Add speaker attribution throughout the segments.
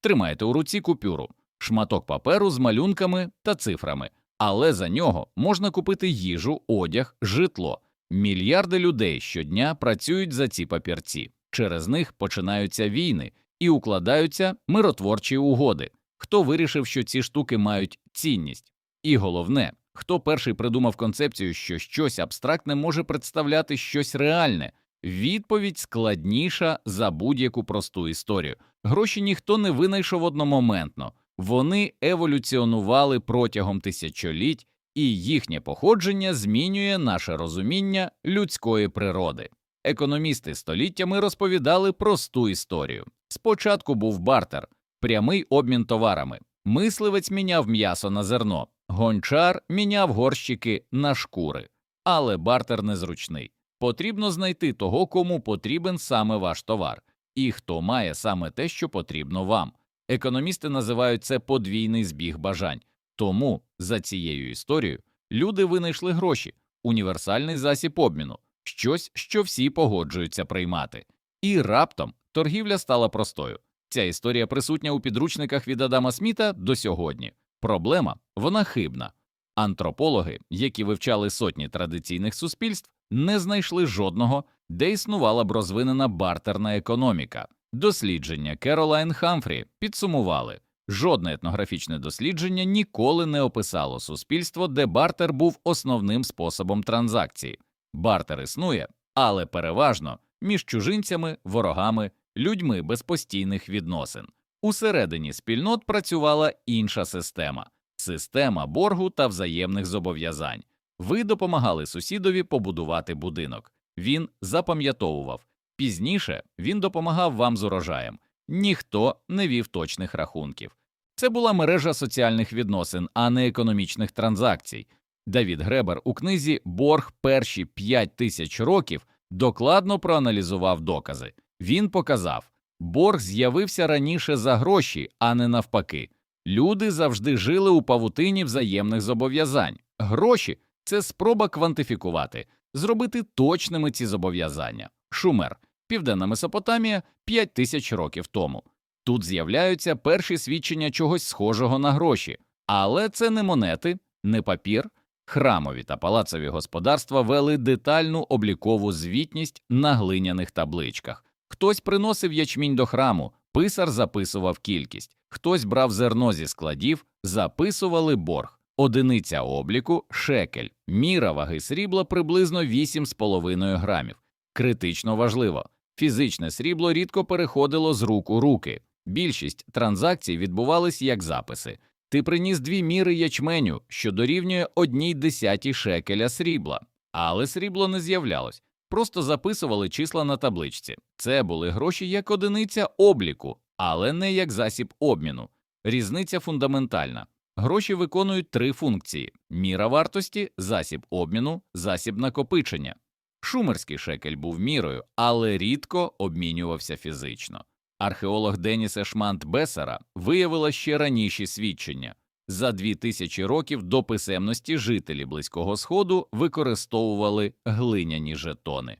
Speaker 1: Тримаєте у руці купюру, шматок паперу з малюнками та цифрами, але за нього можна купити їжу, одяг, житло. Мільярди людей щодня працюють за ці папірці. Через них починаються війни і укладаються миротворчі угоди. Хто вирішив, що ці штуки мають цінність? І головне, хто перший придумав концепцію, що щось абстрактне може представляти щось реальне? Відповідь складніша за будь-яку просту історію. Гроші ніхто не винайшов одномоментно, вони еволюціонували протягом тисячоліть, і їхнє походження змінює наше розуміння людської природи. Економісти століттями розповідали просту історію. Спочатку був бартер, прямий обмін товарами. Мисливець міняв м'ясо на зерно, гончар міняв горщики на шкури. Але бартер незручний. Потрібно знайти того, кому потрібен саме ваш товар, і хто має саме те, що потрібно вам. Економісти називають це подвійний збіг бажань. Тому за цією історією люди винайшли гроші, універсальний засіб обміну, щось, що всі погоджуються приймати. І раптом торгівля стала простою. Ця історія присутня у підручниках від Адама Сміта до сьогодні. Проблема вона хибна. Антропологи, які вивчали сотні традиційних суспільств, не знайшли жодного, де існувала б розвинена бартерна економіка. Дослідження Керолайн Хамфрі підсумували жодне етнографічне дослідження ніколи не описало суспільство, де бартер був основним способом транзакції. Бартер існує, але переважно між чужинцями, ворогами, людьми без постійних відносин. Усередині спільнот працювала інша система система боргу та взаємних зобов'язань. Ви допомагали сусідові побудувати будинок. Він запам'ятовував. Пізніше він допомагав вам з урожаєм. Ніхто не вів точних рахунків. Це була мережа соціальних відносин, а не економічних транзакцій. Давід Гребер у книзі Борг перші п'ять тисяч років докладно проаналізував докази. Він показав, борг з'явився раніше за гроші, а не навпаки. Люди завжди жили у павутині взаємних зобов'язань. Гроші це спроба квантифікувати, зробити точними ці зобов'язання. Шумер, Південна Месопотамія 5 тисяч років тому. Тут з'являються перші свідчення чогось схожого на гроші, але це не монети, не папір. Храмові та палацові господарства вели детальну облікову звітність на глиняних табличках. Хтось приносив ячмінь до храму, писар записував кількість, хтось брав зерно зі складів, записували борг, одиниця обліку, шекель, міра ваги срібла приблизно 8,5 грамів. Критично важливо, фізичне срібло рідко переходило з рук у руки. Більшість транзакцій відбувались як записи. Ти приніс дві міри ячменю, що дорівнює одній десятій шекеля срібла, але срібло не з'являлось, просто записували числа на табличці. Це були гроші як одиниця обліку, але не як засіб обміну. Різниця фундаментальна. Гроші виконують три функції: міра вартості, засіб обміну, засіб накопичення. Шумерський шекель був мірою, але рідко обмінювався фізично. Археолог Деніс Ешмант Бесера виявила ще раніші свідчення. За дві тисячі років до писемності жителі Близького Сходу використовували глиняні жетони.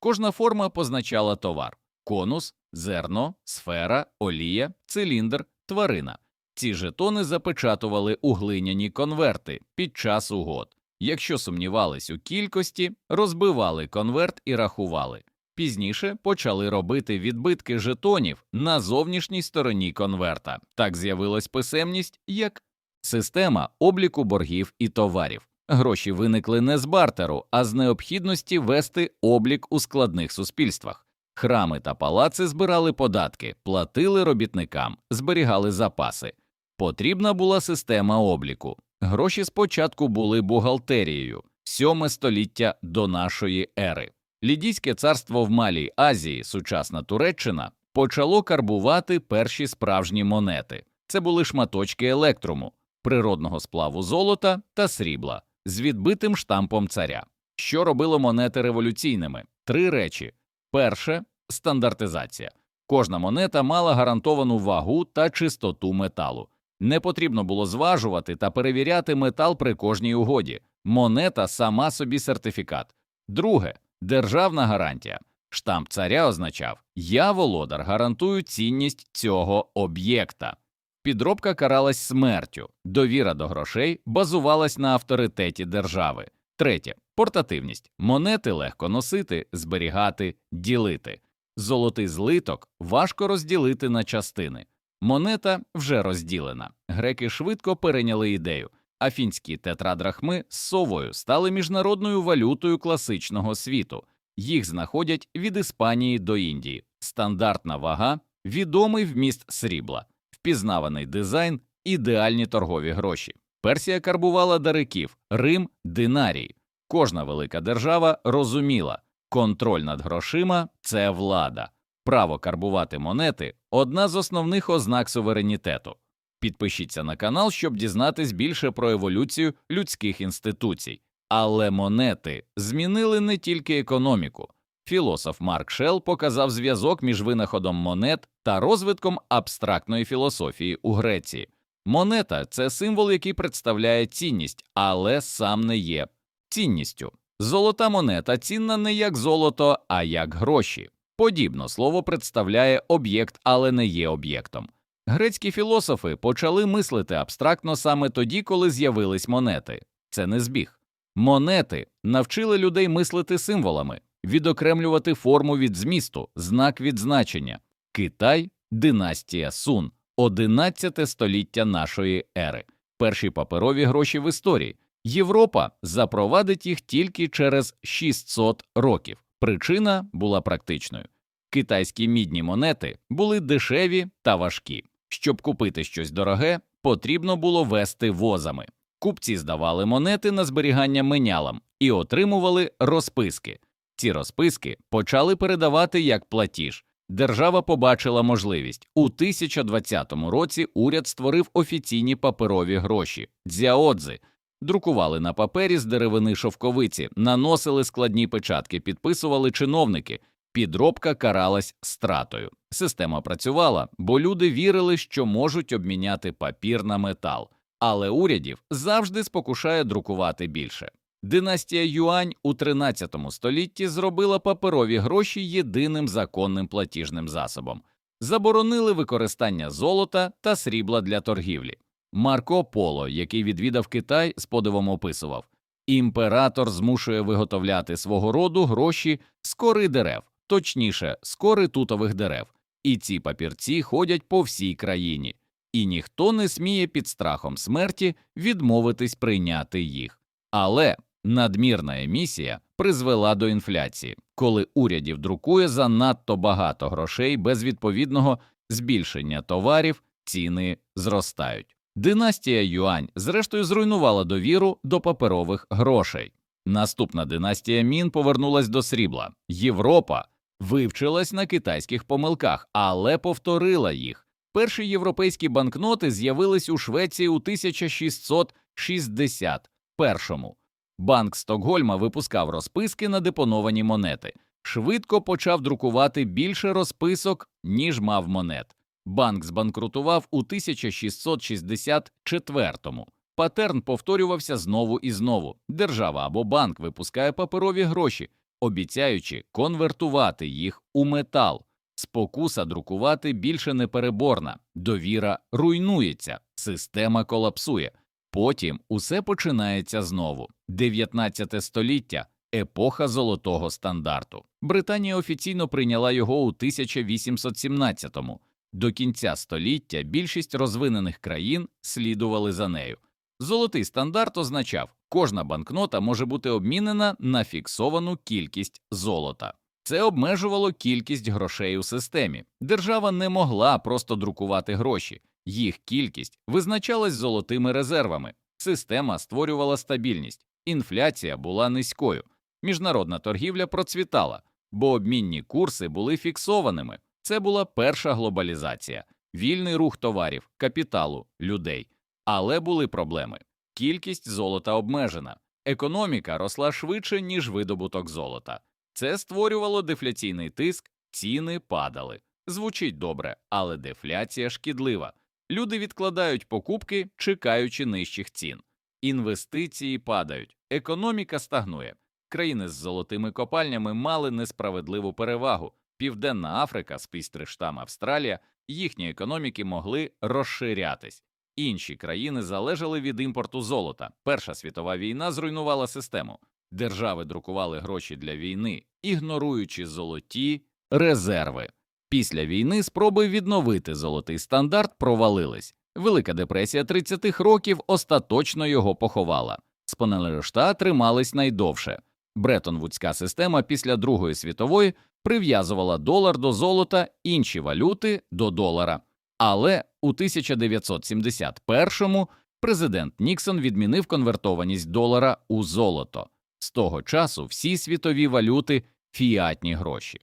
Speaker 1: Кожна форма позначала товар конус, зерно, сфера, олія, циліндр, тварина. Ці жетони запечатували у глиняні конверти під час угод. Якщо сумнівались у кількості, розбивали конверт і рахували. Пізніше почали робити відбитки жетонів на зовнішній стороні конверта. Так з'явилась писемність як система обліку боргів і товарів. Гроші виникли не з бартеру, а з необхідності вести облік у складних суспільствах. Храми та палаци збирали податки, платили робітникам, зберігали запаси. Потрібна була система обліку. Гроші спочатку були бухгалтерією, сьоме століття до нашої ери. Лідійське царство в Малій Азії, сучасна Туреччина, почало карбувати перші справжні монети. Це були шматочки електруму, природного сплаву золота та срібла з відбитим штампом царя. Що робило монети революційними? Три речі: перше стандартизація. Кожна монета мала гарантовану вагу та чистоту металу. Не потрібно було зважувати та перевіряти метал при кожній угоді. Монета сама собі сертифікат. Друге державна гарантія. Штамп царя означав Я володар гарантую цінність цього об'єкта. Підробка каралась смертю, довіра до грошей базувалась на авторитеті держави. Третє портативність. Монети легко носити, зберігати, ділити. Золотий злиток важко розділити на частини. Монета вже розділена. Греки швидко перейняли ідею. Афінські тетрадрахми з совою стали міжнародною валютою класичного світу. Їх знаходять від Іспанії до Індії. Стандартна вага, відомий вміст срібла, впізнаваний дизайн, ідеальні торгові гроші. Персія карбувала дариків, Рим динарій. Кожна велика держава розуміла, контроль над грошима це влада. Право карбувати монети одна з основних ознак суверенітету. Підпишіться на канал, щоб дізнатись більше про еволюцію людських інституцій. Але монети змінили не тільки економіку. Філософ Марк Шел показав зв'язок між винаходом монет та розвитком абстрактної філософії у Греції. Монета це символ, який представляє цінність, але сам не є цінністю. Золота монета цінна не як золото, а як гроші. Подібно слово представляє об'єкт, але не є об'єктом. Грецькі філософи почали мислити абстрактно саме тоді, коли з'явились монети. Це не збіг. Монети навчили людей мислити символами, відокремлювати форму від змісту, знак від значення. Китай, династія Сун, 11 століття нашої ери, перші паперові гроші в історії. Європа запровадить їх тільки через 600 років. Причина була практичною. Китайські мідні монети були дешеві та важкі. Щоб купити щось дороге, потрібно було вести возами. Купці здавали монети на зберігання менялам і отримували розписки. Ці розписки почали передавати як платіж. Держава побачила можливість у 1020 році. Уряд створив офіційні паперові гроші дзяодзи, друкували на папері з деревини шовковиці, наносили складні печатки, підписували чиновники. Підробка каралась стратою. Система працювала, бо люди вірили, що можуть обміняти папір на метал, але урядів завжди спокушає друкувати більше. Династія Юань у 13 столітті зробила паперові гроші єдиним законним платіжним засобом, заборонили використання золота та срібла для торгівлі. Марко Поло, який відвідав Китай, з подивом описував імператор змушує виготовляти свого роду гроші з кори дерев, точніше, з кори тутових дерев, і ці папірці ходять по всій країні, і ніхто не сміє під страхом смерті відмовитись прийняти їх. Але надмірна емісія призвела до інфляції, коли урядів друкує занадто багато грошей без відповідного збільшення товарів, ціни зростають. Династія Юань, зрештою, зруйнувала довіру до паперових грошей. Наступна династія Мін повернулась до срібла. Європа вивчилась на китайських помилках, але повторила їх. Перші європейські банкноти з'явились у Швеції у 1661-му. Банк Стокгольма випускав розписки на депоновані монети, швидко почав друкувати більше розписок, ніж мав монет. Банк збанкрутував у 1664-му. Патерн повторювався знову і знову. Держава або банк випускає паперові гроші, обіцяючи конвертувати їх у метал. Спокуса друкувати більше непереборна, довіра руйнується, система колапсує. Потім усе починається знову. 19 століття епоха золотого стандарту. Британія офіційно прийняла його у 1817-му. До кінця століття більшість розвинених країн слідували за нею. Золотий стандарт означав, кожна банкнота може бути обмінена на фіксовану кількість золота. Це обмежувало кількість грошей у системі. Держава не могла просто друкувати гроші, їх кількість визначалась золотими резервами. Система створювала стабільність, інфляція була низькою, міжнародна торгівля процвітала, бо обмінні курси були фіксованими. Це була перша глобалізація, вільний рух товарів, капіталу, людей. Але були проблеми. Кількість золота обмежена, економіка росла швидше, ніж видобуток золота. Це створювало дефляційний тиск, ціни падали. Звучить добре, але дефляція шкідлива. Люди відкладають покупки, чекаючи нижчих цін. Інвестиції падають, економіка стагнує. Країни з золотими копальнями мали несправедливу перевагу. Південна Африка, спійстриштам Австралія, їхні економіки могли розширятись. Інші країни залежали від імпорту золота. Перша світова війна зруйнувала систему. Держави друкували гроші для війни, ігноруючи золоті резерви. Після війни спроби відновити золотий стандарт провалились. Велика депресія 30-х років остаточно його поховала. Сполучені тримались найдовше. Бреттон-Вудська система після Другої світової прив'язувала долар до золота, інші валюти до долара. Але у 1971-му президент Ніксон відмінив конвертованість долара у золото. З того часу всі світові валюти фіатні гроші.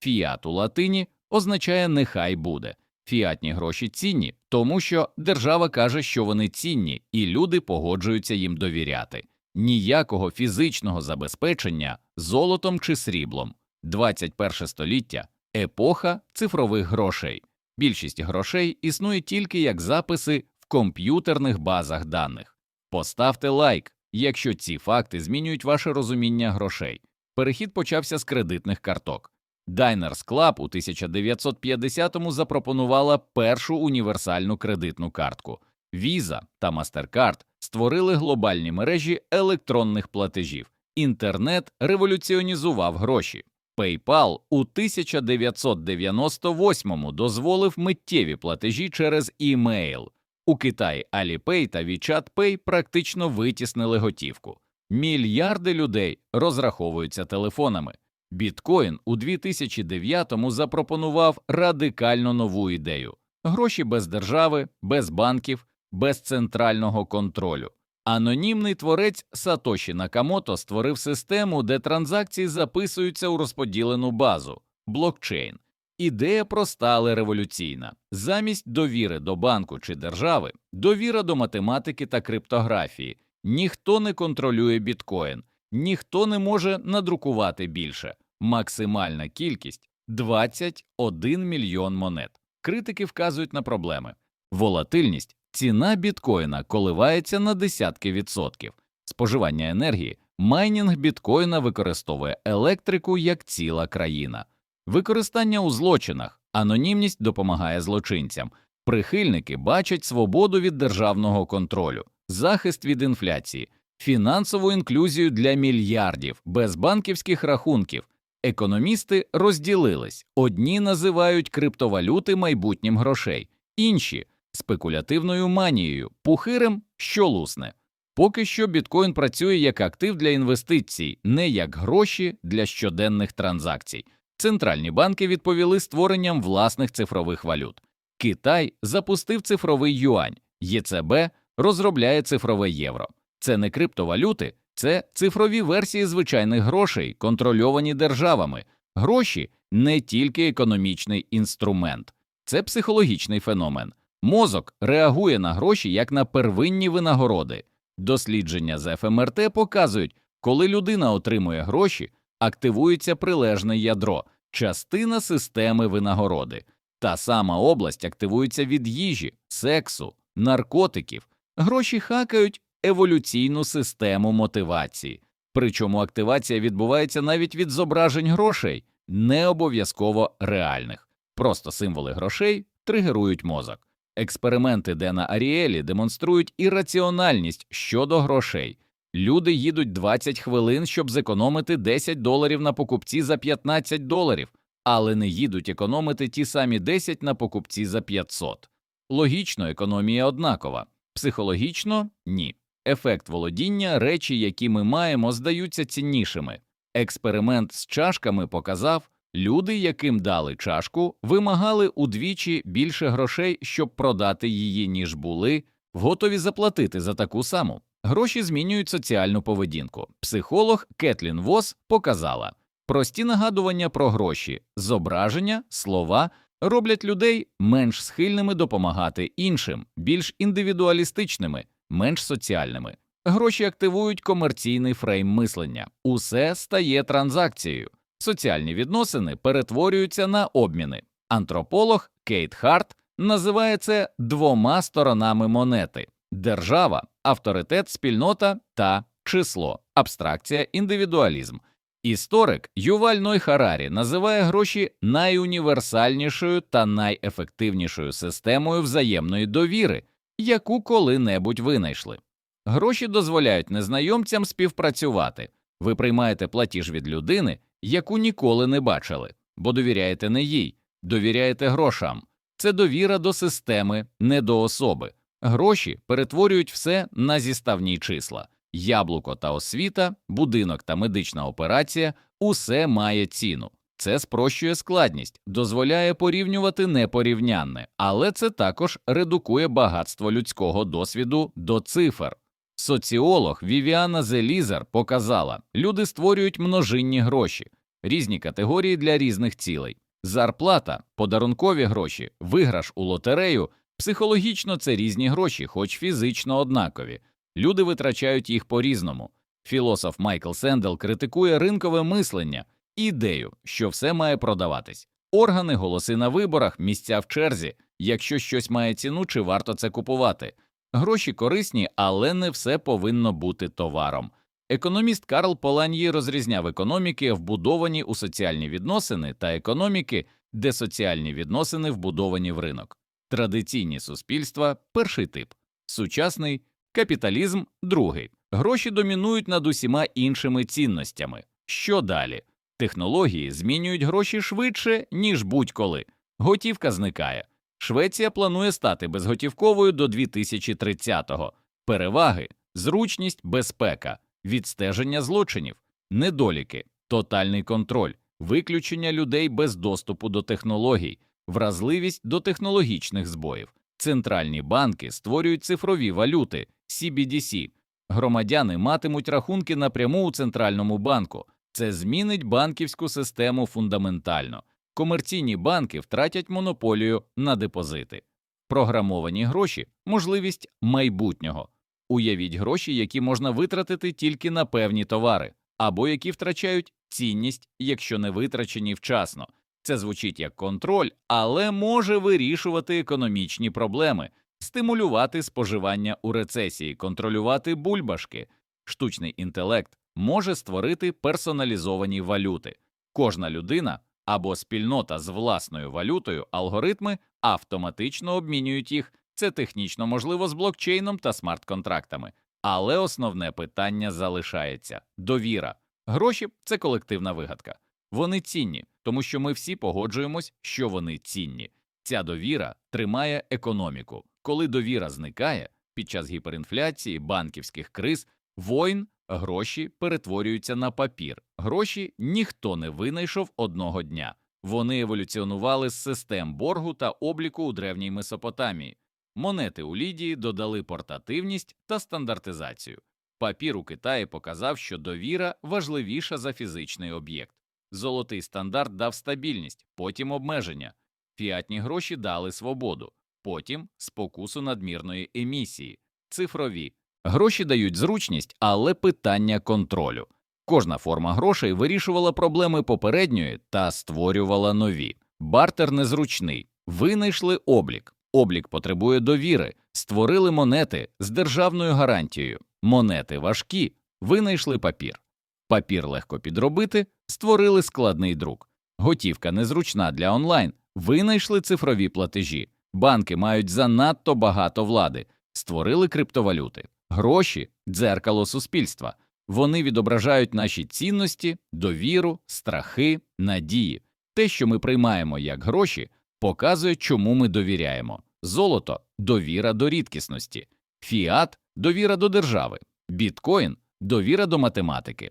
Speaker 1: Фіат у латині означає нехай буде. Фіатні гроші цінні, тому що держава каже, що вони цінні, і люди погоджуються їм довіряти. Ніякого фізичного забезпечення золотом чи сріблом. 21 століття епоха цифрових грошей. Більшість грошей існує тільки як записи в комп'ютерних базах даних. Поставте лайк, якщо ці факти змінюють ваше розуміння грошей. Перехід почався з кредитних карток. Diners Club у 1950-му запропонувала першу універсальну кредитну картку. Visa та MasterCard створили глобальні мережі електронних платежів. Інтернет революціонізував гроші. PayPal у 1998-му дозволив миттєві платежі через імейл. У Китаї Alipay та WeChat Pay практично витіснили готівку. Мільярди людей розраховуються телефонами. Біткоін у 2009-му запропонував радикально нову ідею: гроші без держави, без банків, без центрального контролю. Анонімний творець Сатоші Накамото створив систему, де транзакції записуються у розподілену базу блокчейн. Ідея проста, але революційна. Замість довіри до банку чи держави, довіра до математики та криптографії. Ніхто не контролює біткоін, ніхто не може надрукувати більше. Максимальна кількість 21 мільйон монет. Критики вказують на проблеми. Волатильність ціна біткоїна коливається на десятки відсотків. Споживання енергії, майнінг біткоїна використовує електрику як ціла країна. Використання у злочинах, анонімність допомагає злочинцям. Прихильники бачать свободу від державного контролю, захист від інфляції, фінансову інклюзію для мільярдів без банківських рахунків. Економісти розділились одні називають криптовалюти майбутнім грошей, інші спекулятивною манією, пухирем, що лусне. Поки що біткоін працює як актив для інвестицій, не як гроші для щоденних транзакцій. Центральні банки відповіли створенням власних цифрових валют. Китай запустив цифровий юань, ЄЦБ розробляє цифрове євро. Це не криптовалюти, це цифрові версії звичайних грошей, контрольовані державами. Гроші не тільки економічний інструмент, це психологічний феномен. Мозок реагує на гроші як на первинні винагороди. Дослідження з ФМРТ показують, коли людина отримує гроші, активується прилежне ядро, частина системи винагороди. Та сама область активується від їжі, сексу, наркотиків. Гроші хакають еволюційну систему мотивації. Причому активація відбувається навіть від зображень грошей, не обов'язково реальних. Просто символи грошей тригерують мозок. Експерименти Дена Аріелі демонструють ірраціональність щодо грошей. Люди їдуть 20 хвилин, щоб зекономити 10 доларів на покупці за 15 доларів, але не їдуть економити ті самі 10 на покупці за 500. Логічно, економія однакова, психологічно ні. Ефект володіння, речі, які ми маємо, здаються ціннішими. Експеримент з чашками показав, люди, яким дали чашку, вимагали удвічі більше грошей, щоб продати її, ніж були, готові заплатити за таку саму. Гроші змінюють соціальну поведінку. Психолог Кетлін Вос показала прості нагадування про гроші, зображення, слова роблять людей менш схильними допомагати іншим, більш індивідуалістичними, менш соціальними. Гроші активують комерційний фрейм мислення, усе стає транзакцією. Соціальні відносини перетворюються на обміни. Антрополог Кейт Харт називає це двома сторонами монети держава, авторитет, спільнота та число, абстракція, індивідуалізм. Історик Юваль Ной Харарі називає гроші найуніверсальнішою та найефективнішою системою взаємної довіри, яку коли-небудь винайшли. Гроші дозволяють незнайомцям співпрацювати. Ви приймаєте платіж від людини, яку ніколи не бачили, бо довіряєте не їй, довіряєте грошам. Це довіра до системи, не до особи. Гроші перетворюють все на зіставні числа. Яблуко та освіта, будинок та медична операція усе має ціну. Це спрощує складність, дозволяє порівнювати непорівнянне, але це також редукує багатство людського досвіду до цифр. Соціолог Вівіана Зелізер показала, люди створюють множинні гроші, різні категорії для різних цілей. Зарплата, подарункові гроші, виграш у лотерею. Психологічно це різні гроші, хоч фізично однакові. Люди витрачають їх по різному. Філософ Майкл Сендел критикує ринкове мислення, ідею, що все має продаватись. Органи, голоси на виборах, місця в черзі. Якщо щось має ціну, чи варто це купувати. Гроші корисні, але не все повинно бути товаром. Економіст Карл Поланьї розрізняв економіки, вбудовані у соціальні відносини, та економіки, де соціальні відносини вбудовані в ринок. Традиційні суспільства перший тип, сучасний капіталізм другий. Гроші домінують над усіма іншими цінностями. Що далі? Технології змінюють гроші швидше, ніж будь-коли. Готівка зникає. Швеція планує стати безготівковою до 2030-го. Переваги, зручність, безпека, відстеження злочинів, недоліки, тотальний контроль, виключення людей без доступу до технологій, вразливість до технологічних збоїв. Центральні банки створюють цифрові валюти CBDC. Громадяни матимуть рахунки напряму у центральному банку. Це змінить банківську систему фундаментально. Комерційні банки втратять монополію на депозити. Програмовані гроші можливість майбутнього. Уявіть гроші, які можна витратити тільки на певні товари, або які втрачають цінність, якщо не витрачені вчасно. Це звучить як контроль, але може вирішувати економічні проблеми, стимулювати споживання у рецесії, контролювати бульбашки. Штучний інтелект може створити персоналізовані валюти. Кожна людина або спільнота з власною валютою, алгоритми автоматично обмінюють їх. Це технічно можливо з блокчейном та смарт-контрактами. Але основне питання залишається довіра. Гроші це колективна вигадка. Вони цінні, тому що ми всі погоджуємось, що вони цінні. Ця довіра тримає економіку. Коли довіра зникає під час гіперінфляції, банківських криз, воїн, гроші перетворюються на папір. Гроші ніхто не винайшов одного дня. Вони еволюціонували з систем боргу та обліку у древній Месопотамії. Монети у Лідії додали портативність та стандартизацію. Папір у Китаї показав, що довіра важливіша за фізичний об'єкт. Золотий стандарт дав стабільність, потім обмеження. Фіатні гроші дали свободу, потім спокусу надмірної емісії, цифрові. Гроші дають зручність, але питання контролю. Кожна форма грошей вирішувала проблеми попередньої та створювала нові. Бартер незручний, винайшли облік. Облік потребує довіри, створили монети з державною гарантією. Монети важкі, винайшли папір. Папір легко підробити, створили складний друк. Готівка незручна для онлайн, винайшли цифрові платежі. Банки мають занадто багато влади, створили криптовалюти. Гроші дзеркало суспільства. Вони відображають наші цінності, довіру, страхи, надії. Те, що ми приймаємо як гроші, показує, чому ми довіряємо. Золото довіра до рідкісності, фіат довіра до держави, біткоін довіра до математики.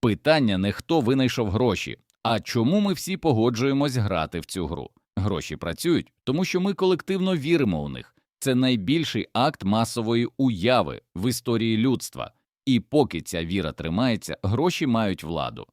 Speaker 1: Питання не хто винайшов гроші, а чому ми всі погоджуємось грати в цю гру. Гроші працюють, тому що ми колективно віримо у них. Це найбільший акт масової уяви в історії людства. І поки ця віра тримається, гроші мають владу.